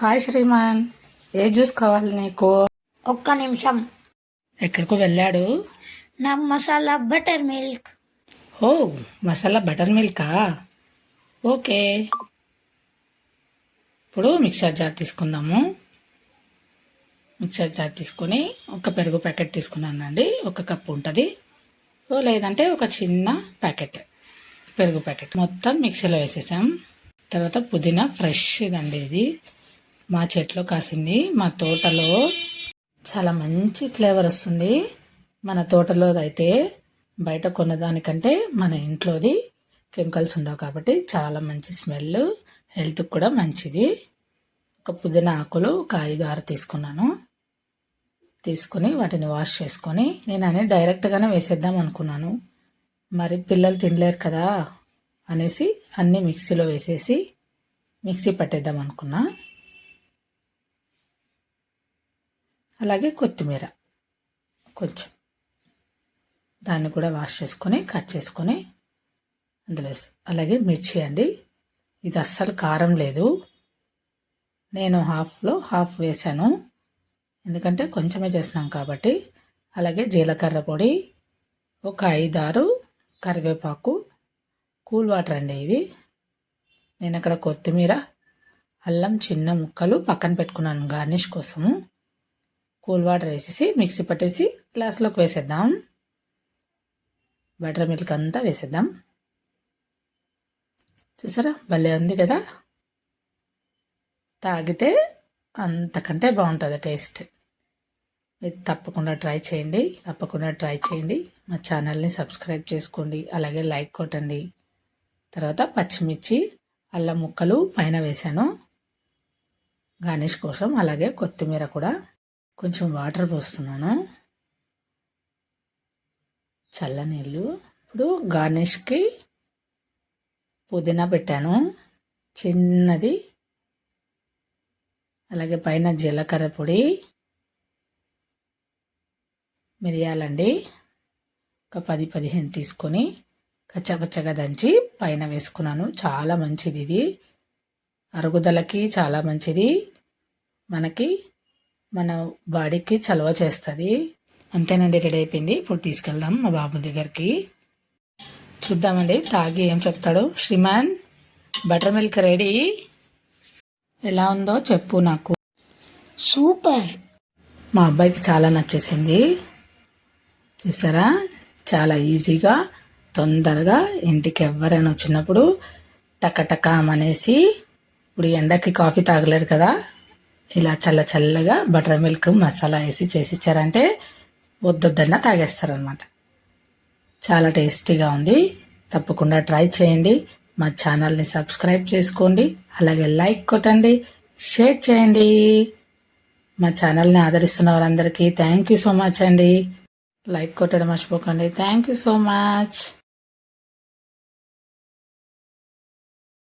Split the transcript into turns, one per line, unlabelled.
Hi Shriman ఏ juice కావాలి నీకు?
ఒక్క నిమిషం.
ఎక్కడికో వెళ్ళాడు.
నా మసాలా బటర్ మిల్క్.
ఓ మసాలా బటర్ మిల్కా? ఓకే. ఇప్పుడు మిక్సర్ జార్ తీసుకుందాము. మిక్సర్ జార్ తీసుకొని ఒక పెరుగు ప్యాకెట్ తీసుకున్నానండి ఒక కప్పు ఉంటుంది. ఓ లేదంటే ఒక చిన్న ప్యాకెట్ పెరుగు ప్యాకెట్. మొత్తం మిక్సీలో వేసేసాం. తర్వాత పుదీనా ఫ్రెష్ ఇదండి ఇది. మా చెట్లో కాసింది. మా తోటలో చాలా మంచి ఫ్లేవర్ వస్తుంది. మన తోటలో అయితే బయట కొన్నదానికంటే మన ఇంట్లోది కెమికల్స్ ఉండవు కాబట్టి చాలా మంచి స్మెల్ హెల్త్కి కూడా మంచిది. ఒక పుదీనా ఆకులు ఒక ఐదు ఆరు తీసుకున్నాను. తీసుకొని వాటిని వాష్ చేసుకొని నేను అనే డైరెక్ట్గానే వేసేద్దాం అనుకున్నాను. మరి పిల్లలు తినలేరు కదా అనేసి అన్నీ మిక్సీలో వేసేసి మిక్సీ పట్టేద్దాం అనుకున్నా. అలాగే కొత్తిమీర. కొంచెం. దాన్ని కూడా వాష్ చేసుకొని కట్ చేసుకొని అందులో అలాగే మిర్చి అండి. ఇది అస్సలు కారం లేదు. నేను హాఫ్లో హాఫ్ వేసాను. ఎందుకంటే కొంచెమే చేసినాం కాబట్టి. అలాగే జీలకర్ర పొడి ఒక ఐదారు కరివేపాకు కూల్ వాటర్ అండి ఇవి. నేను అక్కడ కొత్తిమీర అల్లం చిన్న ముక్కలు పక్కన పెట్టుకున్నాను గార్నిష్ కోసము. కూల్ వాటర్ వేసేసి మిక్సీ పట్టేసి గ్లాస్లోకి వేసేద్దాం. బటర్ మిల్క్ అంతా వేసేద్దాం. చూసారా? భలే ఉంది కదా? తాగితే అంతకంటే బాగుంటుంది టేస్ట్. మీరు తప్పకుండా ట్రై చేయండి. తప్పకుండా ట్రై చేయండి. మా ఛానల్ని సబ్స్క్రైబ్ చేసుకోండి. అలాగే లైక్ కొట్టండి. తర్వాత పచ్చిమిర్చి అల్లం ముక్కలు పైన వేసాను గార్నిష్ కోసం అలాగే కొత్తిమీర కూడా. కొంచెం వాటర్ పోస్తున్నాను? చల్లనీళ్ళు ఇప్పుడు గార్నిష్కి పుదీనా పెట్టాను. చిన్నది. అలాగే పైన జీలకర్ర పొడి. మిరియాలండి. ఒక పది పదిహేను తీసుకొని కచ్చపచ్చగా దంచి పైన వేసుకున్నాను. చాలా మంచిది ఇది. అరుగుదలకి చాలా మంచిది. మనకి మన బాడీకి చలవ చేస్తుంది. అంతేనండి రెడీ అయిపోయింది. ఇప్పుడు తీసుకెళ్దాం మా బాబు దగ్గరికి. చూద్దామండి తాగి ఏం చెప్తాడు. శ్రీమాన్ బటర్ మిల్క్ రెడీ. ఎలా ఉందో చెప్పు నాకు.
సూపర్.
మా అబ్బాయికి చాలా నచ్చేసింది. చూసారా? చాలా ఈజీగా తొందరగా ఇంటికి ఎవరైనా వచ్చినప్పుడు టకటక అనేసి ఇప్పుడు ఎండకి కాఫీ తాగలేరు కదా. ఇలా చల్ల చల్లగా బటర్ మిల్క్ మసాలా వేసి చేసి ఇచ్చారంటే వద్దొద్దన్న తాగేస్తారనమాట చాలా టేస్టీగా ఉంది. తప్పకుండా ట్రై చేయండి. మా ఛానల్ని సబ్స్క్రైబ్ చేసుకోండి. అలాగే లైక్ కొట్టండి. షేర్ చేయండి. మా ఛానల్ని ఆదరిస్తున్న వారందరికీ థ్యాంక్ యూ సో మచ్ అండి. లైక్ కొట్టడం మర్చిపోకండి. Thank you so much.